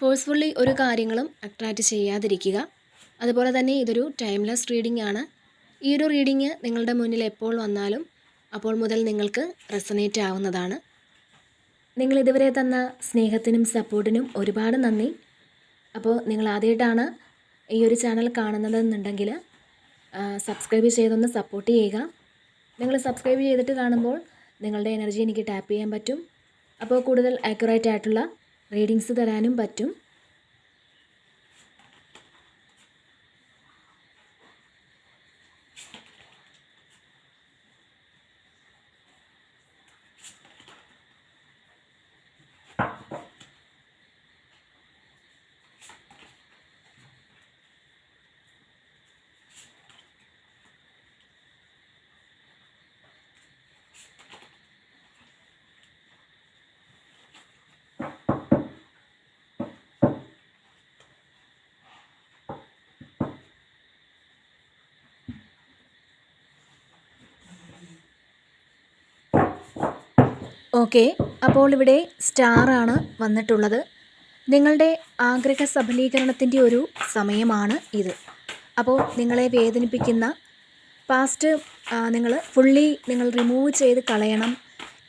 Forcefully ഒരു കാര്യങ്ങളും attract ചെയ്യാതിരിക്കുക. അതുപോലെ തന്നെ ഇതൊരു ടൈംലെസ് റീഡിംഗ് ആണ്. ഈ ഒരു റീഡിങ് നിങ്ങളുടെ മുന്നിൽ എപ്പോൾ വന്നാലും അപ്പോൾ മുതൽ നിങ്ങൾക്ക് റെസനേറ്റ് ആവുന്നതാണ്. നിങ്ങൾ ഇതുവരെ തന്ന സ്നേഹത്തിനും സപ്പോർട്ടിനും ഒരുപാട് നന്ദി. അപ്പോൾ നിങ്ങൾ ആദ്യമായിട്ടാണ് ഈ ഒരു ചാനൽ കാണുന്നതെന്നുണ്ടെങ്കിൽ സബ്സ്ക്രൈബ് ചെയ്തൊന്ന് സപ്പോർട്ട് ചെയ്യുക. നിങ്ങൾ സബ്സ്ക്രൈബ് ചെയ്തിട്ട് കാണുമ്പോൾ നിങ്ങളുടെ എനർജി എനിക്ക് ടാപ്പ് ചെയ്യാൻ പറ്റും. അപ്പോൾ കൂടുതൽ ആക്യുറേറ്റ് ആയിട്ടുള്ള റീഡിങ്സ് തരാനും പറ്റും. ഓക്കെ അപ്പോൾ ഇവിടെ സ്റ്റാറാണ് വന്നിട്ടുള്ളത്. നിങ്ങളുടെ ആഗ്രഹ സഫലീകരണത്തിന്റെ ഒരു സമയമാണ് ഇത്. അപ്പോൾ നിങ്ങളെ വേദനിപ്പിക്കുന്ന പാസ്റ്റ് നിങ്ങൾ ഫുള്ളി നിങ്ങൾ റിമൂവ് ചെയ്ത് കളയണം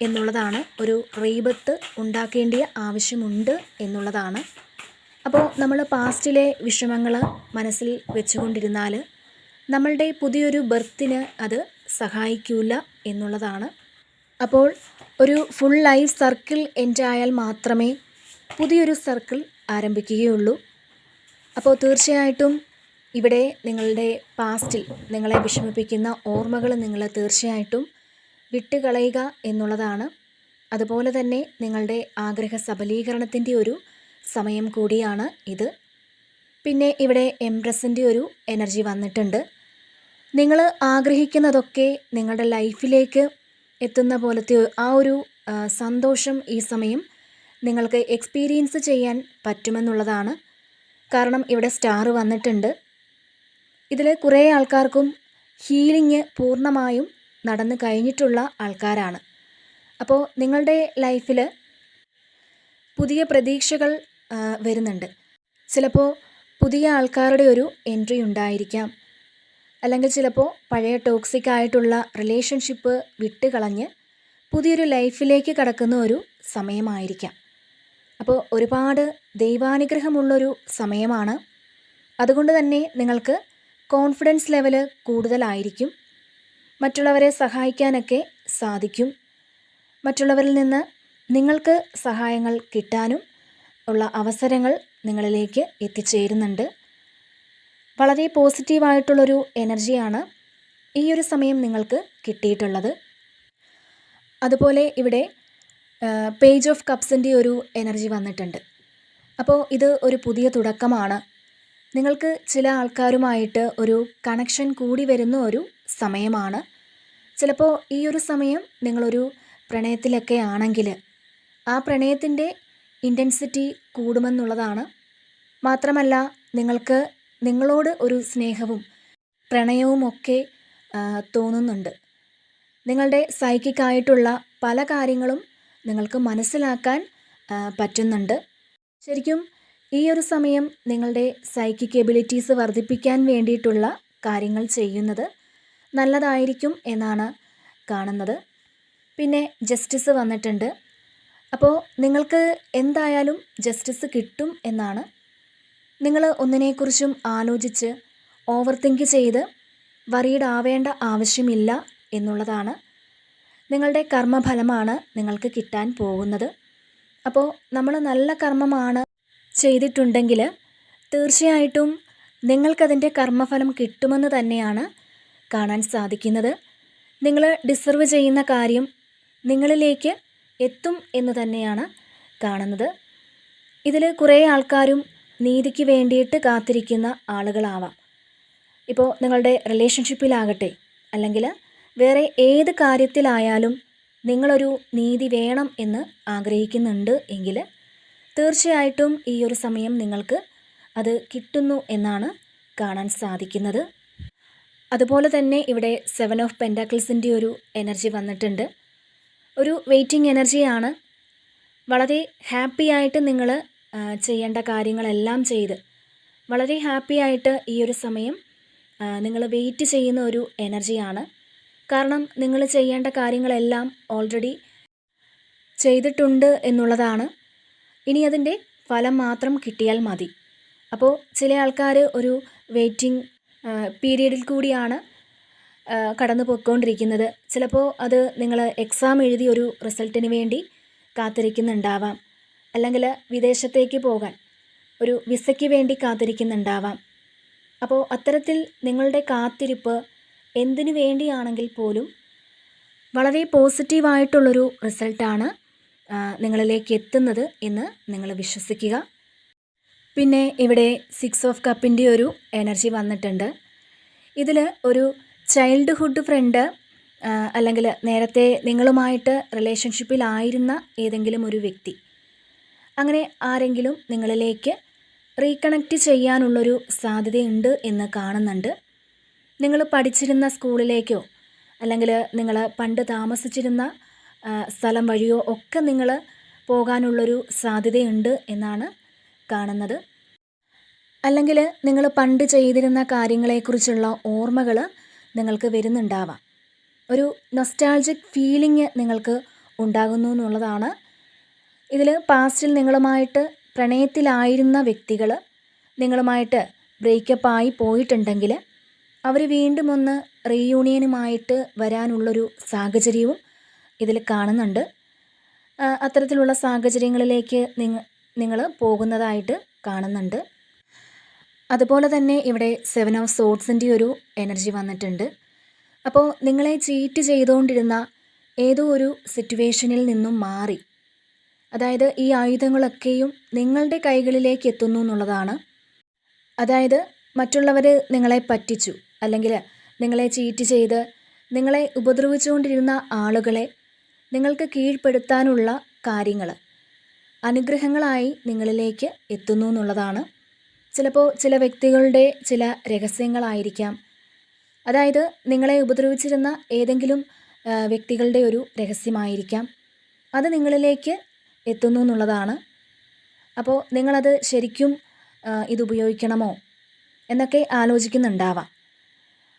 എന്നുള്ളതാണ് ഒരു റീബത്ത് ഉണ്ടാക്കേണ്ടിയ ആവശ്യമുണ്ട് എന്നുള്ളതാണ്. അപ്പോൾ നമ്മൾ പാസ്റ്റിലെ വിഷമങ്ങൾ മനസ്സിൽ വെച്ചുകൊണ്ടിരുന്നാൽ നമ്മളുടെ പുതിയൊരു ബർത്തിന് അത് സഹായിക്കില്ല എന്നുള്ളതാണ് അപ്പോൾ ഒരു ഫുൾ ലൈഫ് സർക്കിൾ എൻഡ് ആയാൽ മാത്രമേ പുതിയൊരു സർക്കിൾ ആരംഭിക്കുകയുള്ളൂ. അപ്പോൾ തീർച്ചയായിട്ടും ഇവിടെ നിങ്ങളുടെ പാസ്റ്റിൽ നിങ്ങളെ വിഷമിപ്പിക്കുന്ന ഓർമ്മകൾ നിങ്ങൾ തീർച്ചയായിട്ടും വിട്ടുകളയുക എന്നുള്ളതാണ്. അതുപോലെ തന്നെ നിങ്ങളുടെ ആഗ്രഹ സബലീകരണത്തിന്റെ ഒരു സമയം കൂടിയാണ് ഇത്. പിന്നെ ഇവിടെ എംപ്രസിന്റെ ഒരു എനർജി വന്നിട്ടുണ്ട്. നിങ്ങൾ ആഗ്രഹിക്കുന്നതൊക്കെ നിങ്ങളുടെ ലൈഫിലേക്ക് എത്തുന്ന പോലത്തെ ആ ഒരു സന്തോഷം ഈ സമയം നിങ്ങൾക്ക് എക്സ്പീരിയൻസ് ചെയ്യാൻ പറ്റുമെന്നുള്ളതാണ്. കാരണം ഇവിടെ സ്റ്റാർ വന്നിട്ടുണ്ട്. ഇതിൽ കുറേ ആൾക്കാർക്കും ഹീലിംഗ് പൂർണമായും നടന്നു കഴിഞ്ഞിട്ടുള്ള ആൾക്കാരാണ്. അപ്പോൾ നിങ്ങളുടെ ലൈഫിൽ പുതിയ പ്രതീക്ഷകൾ വരുന്നുണ്ട്. ചിലപ്പോൾ പുതിയ ആൾക്കാരുടെ ഒരു എൻട്രി ഉണ്ടായിരിക്കാം. അല്ലെങ്കിൽ ചിലപ്പോൾ പഴയ ടോക്സിക് ആയിട്ടുള്ള റിലേഷൻഷിപ്പ് വിട്ടുകളഞ്ഞ് പുതിയൊരു ലൈഫിലേക്ക് കടക്കുന്ന ഒരു സമയമായിരിക്കാം. അപ്പോൾ ഒരുപാട് ദൈവാനുഗ്രഹമുള്ളൊരു സമയമാണ്. അതുകൊണ്ട് തന്നെ നിങ്ങൾക്ക് കോൺഫിഡൻസ് ലെവൽ കൂടുതലായിരിക്കും. മറ്റുള്ളവരെ സഹായിക്കാനൊക്കെ സാധിക്കും. മറ്റുള്ളവരിൽ നിന്ന് നിങ്ങൾക്ക് സഹായങ്ങൾ കിട്ടാനും ഉള്ള അവസരങ്ങൾ നിങ്ങളിലേക്ക് എത്തിച്ചേരുന്നുണ്ട്. വളരെ പോസിറ്റീവായിട്ടുള്ളൊരു എനർജിയാണ് ഈ ഒരു സമയം നിങ്ങൾക്ക് കിട്ടിയിട്ടുള്ളത്. അതുപോലെ ഇവിടെ പേജ് ഓഫ് കപ്സിന്റെ ഒരു എനർജി വന്നിട്ടുണ്ട്. അപ്പോൾ ഇത് ഒരു പുതിയ തുടക്കമാണ്. നിങ്ങൾക്ക് ചില ആൾക്കാരുമായിട്ട് ഒരു കണക്ഷൻ കൂടി വരുന്ന ഒരു സമയമാണ്. ചിലപ്പോൾ ഈ ഒരു സമയം നിങ്ങളൊരു പ്രണയത്തിലൊക്കെ ആണെങ്കിൽ ആ പ്രണയത്തിന്റെ ഇന്റൻസിറ്റി കൂടുമെന്നുള്ളതാണ്. മാത്രമല്ല നിങ്ങൾക്ക് നിങ്ങളോട് ഒരു സ്നേഹവും പ്രണയവും ഒക്കെ തോന്നുന്നുണ്ട്. നിങ്ങളുടെ സൈക്കിക്കായിട്ടുള്ള പല കാര്യങ്ങളും നിങ്ങൾക്ക് മനസ്സിലാക്കാൻ പറ്റുന്നുണ്ട്. ശരിക്കും ഈ ഒരു സമയം നിങ്ങളുടെ സൈക്കിക് എബിലിറ്റീസ് വർദ്ധിപ്പിക്കാൻ വേണ്ടിയിട്ടുള്ള കാര്യങ്ങൾ ചെയ്യുന്നത് നല്ലതായിരിക്കും എന്നാണ് കാണുന്നത്. പിന്നെ ജസ്റ്റിസ് വന്നിട്ടുണ്ട്. അപ്പോൾ നിങ്ങൾക്ക് എന്തായാലും ജസ്റ്റിസ് കിട്ടും എന്നാണ് നിങ്ങൾ ഒന്നിനെക്കുറിച്ചും ആലോചിച്ച് ഓവർ തിങ്ക് ചെയ്ത് വറീഡ് ആവേണ്ട ആവശ്യമില്ല എന്നുള്ളതാണ് നിങ്ങളുടെ കർമ്മഫലമാണ് നിങ്ങൾക്ക് കിട്ടാൻ പോകുന്നത്. അപ്പോൾ നമ്മൾ നല്ല കർമ്മമാണ് ചെയ്തിട്ടുണ്ടെങ്കിൽ തീർച്ചയായിട്ടും നിങ്ങൾക്കതിന്റെ കർമ്മഫലം കിട്ടുമെന്ന് തന്നെയാണ് കാണാൻ സാധിക്കുന്നത്. നിങ്ങൾ ഡിസർവ് ചെയ്യുന്ന കാര്യം നിങ്ങളിലേക്ക് എത്തും എന്ന് തന്നെയാണ് കാണുന്നത്. ഇതിൽ കുറേ ആൾക്കാരും നീതിക്ക് വേണ്ടിയിട്ട് കാത്തിരിക്കുന്ന ആളുകളാവാം. ഇപ്പോൾ നിങ്ങളുടെ റിലേഷൻഷിപ്പിലാകട്ടെ അല്ലെങ്കിൽ വേറെ ഏത് കാര്യത്തിലായാലും നിങ്ങളൊരു നീതി വേണം എന്ന് ആഗ്രഹിക്കുന്നുണ്ട് എങ്കിൽ തീർച്ചയായിട്ടും ഈ ഒരു സമയം നിങ്ങൾക്ക് അത് കിട്ടുന്നു എന്നാണ് കാണാൻ സാധിക്കുന്നത്. അതുപോലെ തന്നെ ഇവിടെ സെവൻ ഓഫ് പെന്റാക്കിൾസിന്റെ ഒരു എനർജി വന്നിട്ടുണ്ട്. ഒരു വെയിറ്റിംഗ് എനർജിയാണ് വളരെ ഹാപ്പി ആയിട്ട് നിങ്ങൾ ചെയ്യേണ്ട കാര്യങ്ങളെല്ലാം ചെയ്ത്. വളരെ ഹാപ്പി ആയിട്ട് ഈ ഒരു സമയം നിങ്ങൾ വെയിറ്റ് ചെയ്യുന്ന ഒരു എനർജിയാണ് കാരണം നിങ്ങൾ ചെയ്യേണ്ട കാര്യങ്ങളെല്ലാം ഓൾറെഡി ചെയ്തിട്ടുണ്ട് എന്നുള്ളതാണ്. ഇനി അതിന്റെ ഫലം മാത്രം കിട്ടിയാൽ മതി. അപ്പോൾ ചില ആൾക്കാർ ഒരു വെയിറ്റിംഗ് പീരീഡിൽ കൂടിയാണ് കടന്നു പോയിക്കൊണ്ടിരിക്കുന്നത് ചിലപ്പോൾ അത് നിങ്ങൾ എക്സാം എഴുതി ഒരു റിസൾട്ടിന് വേണ്ടി കാത്തിരിക്കുന്നുണ്ടാവാം. അല്ലെങ്കിൽ വിദേശത്തേക്ക് പോകാൻ ഒരു വിസയ്ക്ക് വേണ്ടി കാത്തിരിക്കുന്നുണ്ടാവാം. അപ്പോൾ അത്തരത്തിൽ നിങ്ങളുടെ കാത്തിരിപ്പ് എന്തിനു വേണ്ടിയാണെങ്കിൽ പോലും വളരെ പോസിറ്റീവായിട്ടുള്ളൊരു റിസൾട്ടാണ് നിങ്ങളിലേക്ക് എത്തുന്നത് എന്ന് നിങ്ങൾ വിശ്വസിക്കുക. പിന്നെ ഇവിടെ സിക്സ് ഓഫ് കപ്പിന്റെ ഒരു എനർജി വന്നിട്ടുണ്ട്. ഇതിൽ ഒരു ചൈൽഡ്ഹുഡ് ഫ്രണ്ട് അല്ലെങ്കിൽ നേരത്തെ നിങ്ങളുമായിട്ട് റിലേഷൻഷിപ്പിലായിരുന്ന ഏതെങ്കിലും ഒരു വ്യക്തി അങ്ങനെ ആരെങ്കിലും നിങ്ങളിലേക്ക് റീകണക്റ്റ് ചെയ്യാനുള്ളൊരു സാധ്യതയുണ്ട് എന്ന് കാണുന്നുണ്ട്. നിങ്ങൾ പഠിച്ചിരുന്ന സ്കൂളിലേക്കോ അല്ലെങ്കിൽ നിങ്ങൾ പണ്ട് താമസിച്ചിരുന്ന സ്ഥലം വഴിയോ ഒക്കെ നിങ്ങൾ പോകാനുള്ളൊരു സാധ്യതയുണ്ട് എന്നാണ് കാണുന്നത്. അല്ലെങ്കിൽ നിങ്ങൾ പണ്ട് ചെയ്തിരുന്ന കാര്യങ്ങളെക്കുറിച്ചുള്ള ഓർമ്മകൾ നിങ്ങൾക്ക് വരുന്നുണ്ടാവാം. ഒരു നൊസ്റ്റാൾജിക് ഫീലിംഗ് നിങ്ങൾക്ക് ഉണ്ടാകുന്നു എന്നുള്ളതാണ് ഇതിൽ പാസ്റ്റിൽ നിങ്ങളുമായിട്ട് പ്രണയത്തിലായിരുന്ന വ്യക്തികൾ നിങ്ങളുമായിട്ട് ബ്രേക്കപ്പ് ആയി പോയിട്ടുണ്ടെങ്കിൽ അവർ വീണ്ടും ഒന്ന് റീയൂണിയനുമായിട്ട് വരാനുള്ളൊരു സാഹചര്യവും ഇതിൽ കാണുന്നുണ്ട്. അത്തരത്തിലുള്ള സാഹചര്യങ്ങളിലേക്ക് നിങ്ങ നിങ്ങൾ പോകുന്നതായിട്ട് കാണുന്നുണ്ട്. അതുപോലെ തന്നെ ഇവിടെ സെവൻ ഓഫ് സോട്സിന്റെ ഒരു എനർജി വന്നിട്ടുണ്ട്. അപ്പോൾ നിങ്ങളെ ചീറ്റ് ചെയ്തുകൊണ്ടിരുന്ന ഏതോ ഒരു സിറ്റുവേഷനിൽ നിന്നും മാറി അതായത് ഈ ആയുധങ്ങളൊക്കെയും നിങ്ങളുടെ കൈകളിലേക്ക് എത്തുന്നു എന്നുള്ളതാണ്. അതായത് മറ്റുള്ളവർ നിങ്ങളെ പറ്റിച്ചു അല്ലെങ്കിൽ നിങ്ങളെ ചീറ്റ് ചെയ്ത് നിങ്ങളെ ഉപദ്രവിച്ചുകൊണ്ടിരുന്ന ആളുകളെ നിങ്ങൾക്ക് കീഴ്പ്പെടുത്താനുള്ള കാര്യങ്ങൾ അനുഗ്രഹങ്ങളായി നിങ്ങളിലേക്ക് എത്തുന്നു എന്നുള്ളതാണ്. ചിലപ്പോൾ ചില വ്യക്തികളുടെ ചില രഹസ്യങ്ങളായിരിക്കാം. അതായത് നിങ്ങളെ ഉപദ്രവിച്ചിരുന്ന ഏതെങ്കിലും വ്യക്തികളുടെ ഒരു രഹസ്യമായിരിക്കാം. അത് നിങ്ങളിലേക്ക് എത്തുന്നു എന്നുള്ളതാണ്. അപ്പോൾ നിങ്ങളത് ശരിക്കും ഇതുപയോഗിക്കണമോ എന്നൊക്കെ ആലോചിക്കുന്നുണ്ടാവാം.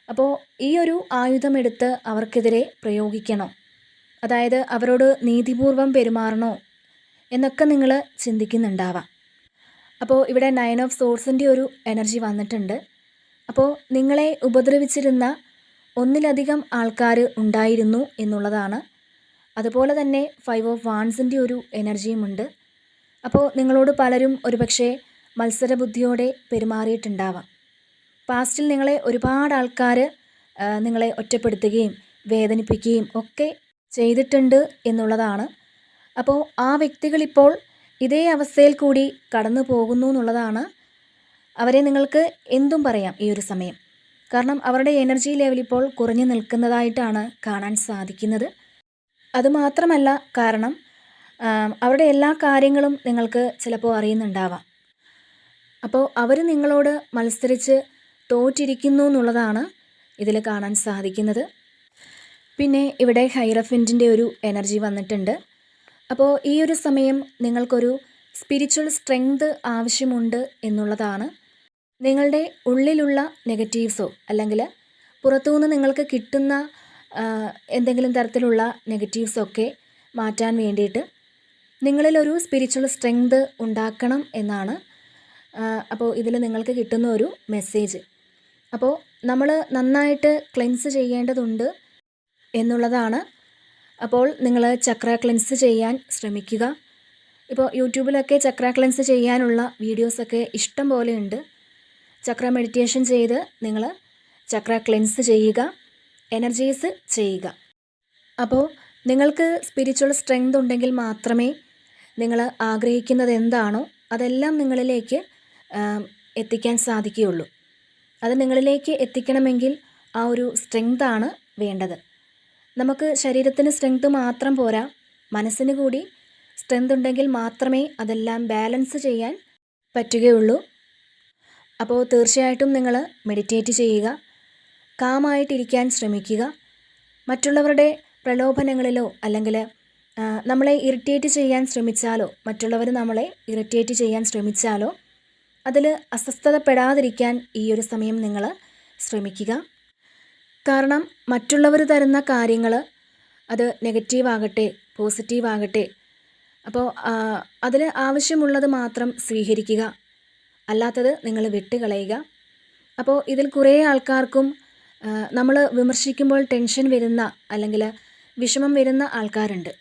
അപ്പോൾ ഈ ഒരു ആയുധമെടുത്ത് അവർക്കെതിരെ പ്രയോഗിക്കണോ? അതായത് അവരോട് നീതിപൂർവം പെരുമാറണോ എന്നൊക്കെ നിങ്ങൾ ചിന്തിക്കുന്നുണ്ടാവാം. അപ്പോൾ ഇവിടെ നയൻ ഓഫ് സോഴ്സിന്റെ ഒരു എനർജി വന്നിട്ടുണ്ട്. അപ്പോൾ നിങ്ങളെ ഉപദ്രവിച്ചിരുന്ന ഒന്നിലധികം ആൾക്കാർ ഉണ്ടായിരുന്നു എന്നുള്ളതാണ് അതുപോലെ തന്നെ ഫൈവ് ഓഫ് വാൺസിന്റെ ഒരു എനർജിയുമുണ്ട് അപ്പോൾ നിങ്ങളോട് പലരും ഒരുപക്ഷെ മത്സരബുദ്ധിയോടെ പെരുമാറിയിട്ടുണ്ടാവാം. പാസ്റ്റിൽ നിങ്ങളെ ഒരുപാട് ആൾക്കാർ നിങ്ങളെ ഒറ്റപ്പെടുത്തുകയും വേദനിപ്പിക്കുകയും ഒക്കെ ചെയ്തിട്ടുണ്ട് എന്നുള്ളതാണ്. അപ്പോൾ ആ വ്യക്തികളിപ്പോൾ ഇതേ അവസ്ഥയിൽ കൂടി കടന്നു പോകുന്നു എന്നുള്ളതാണ് അവരെ നിങ്ങൾക്ക് എന്തും പറയാം ഈ ഒരു സമയം. കാരണം അവരുടെ എനർജി ലെവൽ ഇപ്പോൾ കുറഞ്ഞു നിൽക്കുന്നതായിട്ടാണ് കാണാൻ സാധിക്കുന്നത്. അതുമാത്രമല്ല കാരണം അവരുടെ എല്ലാ കാര്യങ്ങളും നിങ്ങൾക്ക് ചിലപ്പോൾ അറിയുന്നുണ്ടാവാം. അപ്പോൾ അവർ നിങ്ങളോട് മത്സരിച്ച് തോറ്റിരിക്കുന്നു എന്നുള്ളതാണ് ഇതിൽ കാണാൻ സാധിക്കുന്നത്. പിന്നെ ഇവിടെ ഹൈറഫിന്റിന്റെ ഒരു എനർജി വന്നിട്ടുണ്ട്. അപ്പോൾ ഈ ഒരു സമയം നിങ്ങൾക്കൊരു സ്പിരിച്വൽ സ്ട്രെങ്ത് ആവശ്യമുണ്ട് എന്നുള്ളതാണ്. നിങ്ങളുടെ ഉള്ളിലുള്ള നെഗറ്റീവ്സോ അല്ലെങ്കിൽ പുറത്തുനിന്ന് നിങ്ങൾക്ക് കിട്ടുന്ന എന്തെങ്കിലും തരത്തിലുള്ള നെഗറ്റീവ്സൊക്കെ മാറ്റാൻ വേണ്ടിയിട്ട് നിങ്ങളിലൊരു സ്പിരിച്വൽ സ്ട്രെങ്ത് ഉണ്ടാക്കണം എന്നാണ് അപ്പോൾ ഇതിൽ നിങ്ങൾക്ക് കിട്ടുന്ന ഒരു മെസ്സേജ് അപ്പോൾ നമ്മൾ നന്നായിട്ട് ക്ലെൻസ് ചെയ്യേണ്ടതുണ്ട് എന്നുള്ളതാണ്. അപ്പോൾ നിങ്ങൾ ചക്ര ക്ലെൻസ് ചെയ്യാൻ ശ്രമിക്കുക. ഇപ്പോൾ യൂട്യൂബിലൊക്കെ ചക്ര ക്ലെൻസ് ചെയ്യാനുള്ള വീഡിയോസൊക്കെ ഇഷ്ടം പോലെ ഉണ്ട്. ചക്ര മെഡിറ്റേഷൻ ചെയ്ത് നിങ്ങൾ ചക്ര ക്ലെൻസ് ചെയ്യുക. എനർജീസ് ചെയ്യുക. അപ്പോൾ നിങ്ങൾക്ക് സ്പിരിച്വൽ സ്ട്രെങ്ത് ഉണ്ടെങ്കിൽ മാത്രമേ നിങ്ങൾ ആഗ്രഹിക്കുന്നത് എന്താണോ അതെല്ലാം നിങ്ങളിലേക്ക് എത്തിക്കാൻ സാധിക്കുകയുള്ളൂ. അത് നിങ്ങളിലേക്ക് എത്തിക്കണമെങ്കിൽ ആ ഒരു സ്ട്രെങ്താണ് വേണ്ടത്. നമുക്ക് ശരീരത്തിന് സ്ട്രെങ്ത് മാത്രം പോരാ. മനസ്സിന് കൂടി സ്ട്രെങ്ത് ഉണ്ടെങ്കിൽ മാത്രമേ അതെല്ലാം ബാലൻസ് ചെയ്യാൻ പറ്റുകയുള്ളൂ. അപ്പോൾ തീർച്ചയായിട്ടും നിങ്ങൾ മെഡിറ്റേറ്റ് ചെയ്യുക. കാമായിട്ടിരിക്കാൻ ശ്രമിക്കുക. മറ്റുള്ളവരുടെ പ്രലോഭനങ്ങളിലോ അല്ലെങ്കിൽ നമ്മളെ ഇറിറ്റേറ്റ് ചെയ്യാൻ ശ്രമിച്ചാലോ മറ്റുള്ളവർ നമ്മളെ ഇറിറ്റേറ്റ് ചെയ്യാൻ ശ്രമിച്ചാലോ അതിൽ അസ്വസ്ഥതപ്പെടാതിരിക്കാൻ ഈ ഒരു സമയം നിങ്ങൾ ശ്രമിക്കുക. കാരണം മറ്റുള്ളവർ തരുന്ന കാര്യങ്ങൾ അത് നെഗറ്റീവ് ആകട്ടെ പോസിറ്റീവ് ആകട്ടെ അപ്പോൾ അതിൽ ആവശ്യമുള്ളത് മാത്രം സ്വീകരിക്കുക. അല്ലാത്തത് നിങ്ങൾ വിട്ടുകളയുക. അപ്പോൾ ഇതിൽ കുറേ ആൾക്കാർക്കും നമ്മൾ വിമർശിക്കുമ്പോൾ ടെൻഷൻ വരുന്ന അല്ലെങ്കിൽ വിഷമം വരുന്ന ആൾക്കാരുണ്ട്.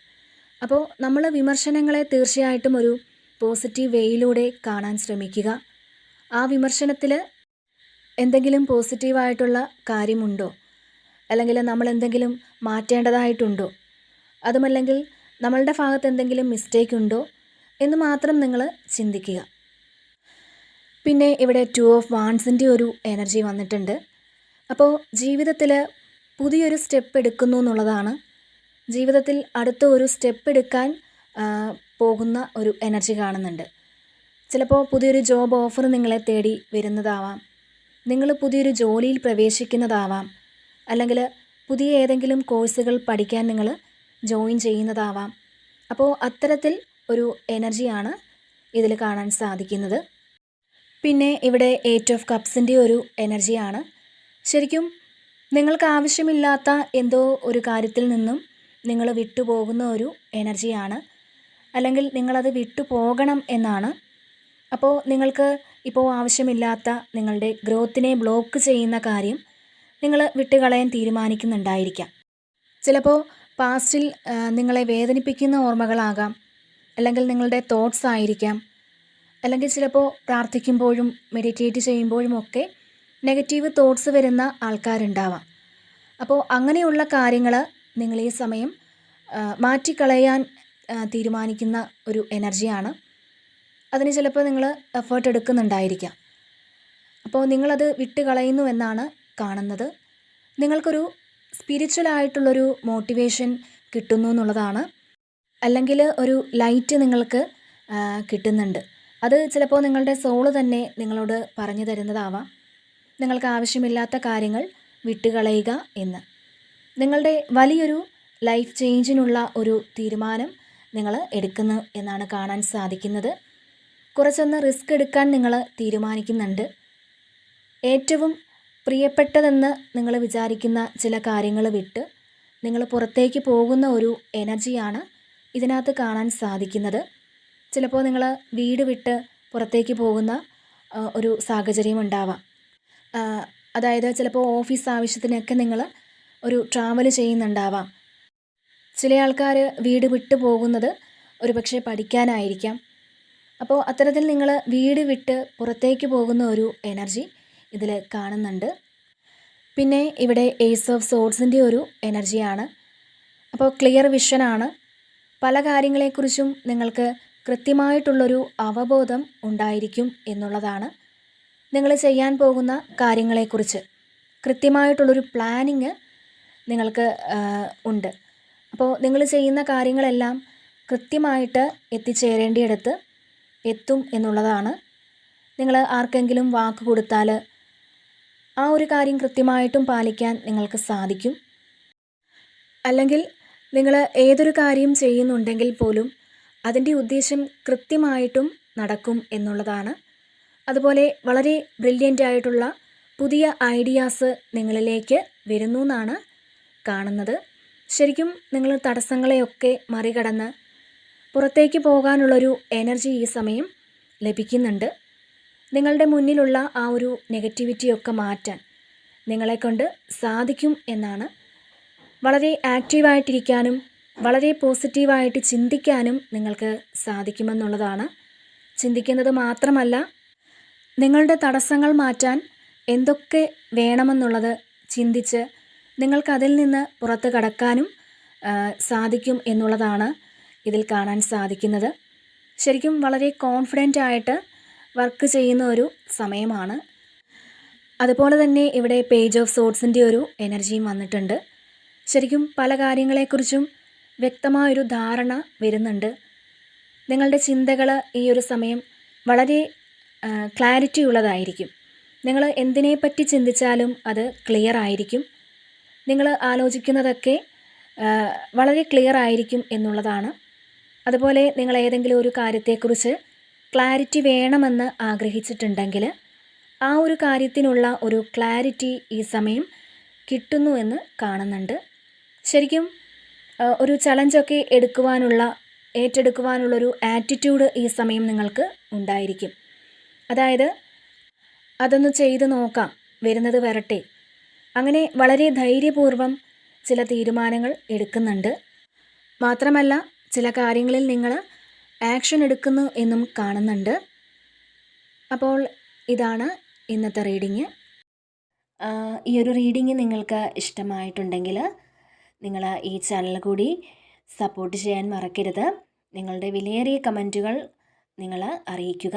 അപ്പോൾ നമ്മൾ വിമർശനങ്ങളെ തീർച്ചയായിട്ടും ഒരു പോസിറ്റീവ് വേയിലൂടെ കാണാൻ ശ്രമിക്കുക. ആ വിമർശനത്തിൽ എന്തെങ്കിലും പോസിറ്റീവായിട്ടുള്ള കാര്യമുണ്ടോ? അല്ലെങ്കിൽ നമ്മൾ എന്തെങ്കിലും മാറ്റേണ്ടതായിട്ടുണ്ടോ? അതുമല്ലെങ്കിൽ നമ്മളുടെ ഭാഗത്ത് എന്തെങ്കിലും മിസ്റ്റേക്ക് ഉണ്ടോ? എന്ന് മാത്രം നിങ്ങൾ ചിന്തിക്കുക. പിന്നെ ഇവിടെ ടു ഓഫ് വാൺസിന്റെ ഒരു എനർജി വന്നിട്ടുണ്ട്. അപ്പോൾ ജീവിതത്തിൽ പുതിയൊരു സ്റ്റെപ്പ് എടുക്കുന്നു എന്നുള്ളതാണ്. ജീവിതത്തിൽ അടുത്ത ഒരു സ്റ്റെപ്പ് എടുക്കാൻ പോകുന്ന ഒരു എനർജി കാണുന്നുണ്ട്. ചിലപ്പോൾ പുതിയൊരു ജോബ് ഓഫർ നിങ്ങളെ തേടി വരുന്നതാവാം. നിങ്ങൾ പുതിയൊരു ജോലിയിൽ പ്രവേശിക്കുന്നതാവാം. അല്ലെങ്കിൽ പുതിയ ഏതെങ്കിലും കോഴ്സുകൾ പഠിക്കാൻ നിങ്ങൾ ജോയിൻ ചെയ്യുന്നതാവാം. അപ്പോൾ അത്തരത്തിൽ ഒരു എനർജിയാണ് ഇതിൽ കാണാൻ സാധിക്കുന്നത്. പിന്നെ ഇവിടെ എയ്റ്റ് ഓഫ് കപ്സിന്റെ ഒരു എനർജിയാണ്. ശരിക്കും നിങ്ങൾക്ക് ആവശ്യമില്ലാത്ത എന്തോ ഒരു കാര്യത്തിൽ നിന്നും നിങ്ങൾ വിട്ടുപോകുന്ന ഒരു എനർജിയാണ്. അല്ലെങ്കിൽ നിങ്ങളത് വിട്ടു പോകണം എന്നാണ്. അപ്പോൾ നിങ്ങൾക്ക് ഇപ്പോൾ ആവശ്യമില്ലാത്ത നിങ്ങളുടെ ഗ്രോത്തിനെ ബ്ലോക്ക് ചെയ്യുന്ന കാര്യം നിങ്ങൾ വിട്ടുകളയാൻ തീരുമാനിക്കുന്നുണ്ടായിരിക്കാം. ചിലപ്പോൾ പാസ്റ്റിൽ നിങ്ങളെ വേദനിപ്പിക്കുന്ന ഓർമ്മകളാകാം. അല്ലെങ്കിൽ നിങ്ങളുടെ തോട്ട്സ് ആയിരിക്കാം. അല്ലെങ്കിൽ ചിലപ്പോൾ പ്രാർത്ഥിക്കുമ്പോഴും മെഡിറ്റേറ്റ് ചെയ്യുമ്പോഴും ഒക്കെ നെഗറ്റീവ് തോട്ട്സ് വരുന്ന ആൾക്കാരുണ്ടാവാം. അപ്പോൾ അങ്ങനെയുള്ള കാര്യങ്ങൾ നിങ്ങൾ ഈ സമയം മാറ്റിക്കളയാൻ തീരുമാനിക്കുന്ന ഒരു എനർജിയാണ്. അതിന് ചിലപ്പോൾ നിങ്ങൾ എഫേർട്ട് എടുക്കുന്നുണ്ടായിരിക്കാം. അപ്പോൾ നിങ്ങളത് വിട്ട് കളയുന്നു എന്നാണ് കാണുന്നത്. നിങ്ങൾക്കൊരു സ്പിരിച്വൽ ആയിട്ടുള്ളൊരു മോട്ടിവേഷൻ കിട്ടുന്നു എന്നുള്ളതാണ്. അല്ലെങ്കിൽ ഒരു ലൈറ്റ് നിങ്ങൾക്ക് കിട്ടുന്നുണ്ട്. അത് ചിലപ്പോൾ നിങ്ങളുടെ സോൾ തന്നെ നിങ്ങളോട് പറഞ്ഞു തരുന്നതാവാം. നിങ്ങൾക്ക് ആവശ്യമില്ലാത്ത കാര്യങ്ങൾ വിട്ടുകളയുക എന്ന്. നിങ്ങളുടെ വലിയൊരു ലൈഫ് ചേഞ്ചിനുള്ള ഒരു തീരുമാനം നിങ്ങൾ എടുക്കുന്നു എന്നാണ് കാണാൻ സാധിക്കുന്നത്. കുറച്ചൊന്ന് റിസ്ക് എടുക്കാൻ നിങ്ങൾ തീരുമാനിക്കുന്നുണ്ട്. ഏറ്റവും പ്രിയപ്പെട്ടതെന്ന് നിങ്ങൾ വിചാരിക്കുന്ന ചില കാര്യങ്ങൾ വിട്ട് നിങ്ങൾ പുറത്തേക്ക് പോകുന്ന ഒരു എനർജിയാണ് ഇതിനകത്ത് കാണാൻ സാധിക്കുന്നത്. ചിലപ്പോൾ നിങ്ങൾ വീട് വിട്ട് പുറത്തേക്ക് പോകുന്ന ഒരു സാഹചര്യം ഉണ്ടാവാം. അതായത് ചിലപ്പോൾ ഓഫീസ് ആവശ്യത്തിനൊക്കെ നിങ്ങൾ ഒരു ട്രാവൽ ചെയ്യുന്നുണ്ടാവാം. ചില ആൾക്കാർ വീട് വിട്ടു പോകുന്നത് ഒരുപക്ഷെ പഠിക്കാനായിരിക്കാം. അപ്പോൾ അത്തരത്തിൽ നിങ്ങൾ വീട് വിട്ട് പുറത്തേക്ക് പോകുന്ന ഒരു എനർജി ഇതിൽ കാണുന്നുണ്ട്. പിന്നെ ഇവിടെ ഏസ് ഓഫ് സോഡ്സിന്റെ ഒരു എനർജിയാണ് അപ്പോൾ ക്ലിയർ വിഷനാണ് പല കാര്യങ്ങളെക്കുറിച്ചും നിങ്ങൾക്ക് കൃത്യമായിട്ടുള്ളൊരു അവബോധം ഉണ്ടായിരിക്കും എന്നുള്ളതാണ് നിങ്ങൾ ചെയ്യാൻ പോകുന്ന കാര്യങ്ങളെക്കുറിച്ച്. കൃത്യമായിട്ടുള്ളൊരു പ്ലാനിങ് നിങ്ങൾക്ക് ഉണ്ട്. അപ്പോൾ നിങ്ങൾ ചെയ്യുന്ന കാര്യങ്ങളെല്ലാം കൃത്യമായിട്ട് എത്തിച്ചേരേണ്ടിയിടത്ത് എത്തും എന്നുള്ളതാണ്. നിങ്ങൾ ആർക്കെങ്കിലും വാക്ക് കൊടുത്താൽ ആ ഒരു കാര്യം കൃത്യമായിട്ടും പാലിക്കാൻ നിങ്ങൾക്ക് സാധിക്കും. അല്ലെങ്കിൽ നിങ്ങൾ ഏതൊരു കാര്യം ചെയ്യുന്നുണ്ടെങ്കിൽ പോലും അതിന്റെ ഉദ്ദേശം കൃത്യമായിട്ടും നടക്കും എന്നുള്ളതാണ്. അതുപോലെ വളരെ ബ്രില്യന്റ് ആയിട്ടുള്ള പുതിയ ഐഡിയാസ് നിങ്ങളിലേക്ക് വരുന്നു എന്നാണ് കാണുന്നത്. ശരിക്കും നിങ്ങൾ തടസ്സങ്ങളെയൊക്കെ മറികടന്ന് പുറത്തേക്ക് പോകാനുള്ളൊരു എനർജി ഈ സമയം ലഭിക്കുന്നുണ്ട്. നിങ്ങളുടെ മുന്നിലുള്ള ആ ഒരു നെഗറ്റിവിറ്റിയൊക്കെ മാറ്റാൻ നിങ്ങളെക്കൊണ്ട് സാധിക്കും എന്നാണ്. വളരെ ആക്റ്റീവായിട്ടിരിക്കാനും വളരെ പോസിറ്റീവായിട്ട് ചിന്തിക്കാനും നിങ്ങൾക്ക് സാധിക്കുമെന്നുള്ളതാണ്. ചിന്തിക്കുന്നത് മാത്രമല്ല നിങ്ങളുടെ തടസ്സങ്ങൾ മാറ്റാൻ എന്തൊക്കെ വേണമെന്നുള്ളത് ചിന്തിച്ച് നിങ്ങൾക്കതിൽ നിന്ന് പുറത്ത് കടക്കാനും സാധിക്കും എന്നുള്ളതാണ് ഇതിൽ കാണാൻ സാധിക്കുന്നത്. ശരിക്കും വളരെ കോൺഫിഡന്റ് ആയിട്ട് വർക്ക് ചെയ്യുന്ന ഒരു സമയമാണ്. അതുപോലെ തന്നെ ഇവിടെ പേജ് ഓഫ് സോട്സിന്റെ ഒരു എനർജിയും വന്നിട്ടുണ്ട്. ശരിക്കും പല കാര്യങ്ങളെക്കുറിച്ചും വ്യക്തമായൊരു ധാരണ വരുന്നുണ്ട്. നിങ്ങളുടെ ചിന്തകൾ ഈ ഒരു സമയം വളരെ ക്ലാരിറ്റി ഉള്ളതായിരിക്കും. നിങ്ങൾ എന്തിനെപ്പറ്റി ചിന്തിച്ചാലും അത് ക്ലിയർ ആയിരിക്കും. നിങ്ങൾ ആലോചിക്കുന്നതൊക്കെ വളരെ ക്ലിയർ ആയിരിക്കും എന്നുള്ളതാണ്. അതുപോലെ നിങ്ങൾ ഏതെങ്കിലും ഒരു കാര്യത്തെക്കുറിച്ച് ക്ലാരിറ്റി വേണമെന്ന് ആഗ്രഹിച്ചിട്ടുണ്ടെങ്കിൽ ആ ഒരു കാര്യത്തിനുള്ള ഒരു ക്ലാരിറ്റി ഈ സമയം കിട്ടുന്നു എന്ന് കാണുന്നുണ്ട്. ശരിക്കും ഒരു ചലഞ്ചൊക്കെ എടുക്കുവാനുള്ള ഏറ്റെടുക്കുവാനുള്ളൊരു ആറ്റിറ്റ്യൂഡ് ഈ സമയം നിങ്ങൾക്ക് ഉണ്ടായിരിക്കും. അതായത് അതൊന്ന് ചെയ്ത് നോക്കാം വരുന്നത് വരട്ടെ. അങ്ങനെ വളരെ ധൈര്യപൂർവം ചില തീരുമാനങ്ങൾ എടുക്കുന്നുണ്ട്. മാത്രമല്ല ചില കാര്യങ്ങളിൽ നിങ്ങൾ ആക്ഷൻ എടുക്കുന്നു എന്നും കാണുന്നുണ്ട്. അപ്പോൾ ഇതാണ് ഇന്നത്തെ റീഡിങ് ഈ ഒരു റീഡിങ് നിങ്ങൾക്ക് ഇഷ്ടമായിട്ടുണ്ടെങ്കിൽ നിങ്ങൾ ഈ ചാനൽ കൂടി സപ്പോർട്ട് ചെയ്യാൻ മറക്കരുത്. നിങ്ങളുടെ വിലയേറിയ കമന്റുകൾ നിങ്ങൾ അറിയിക്കുക.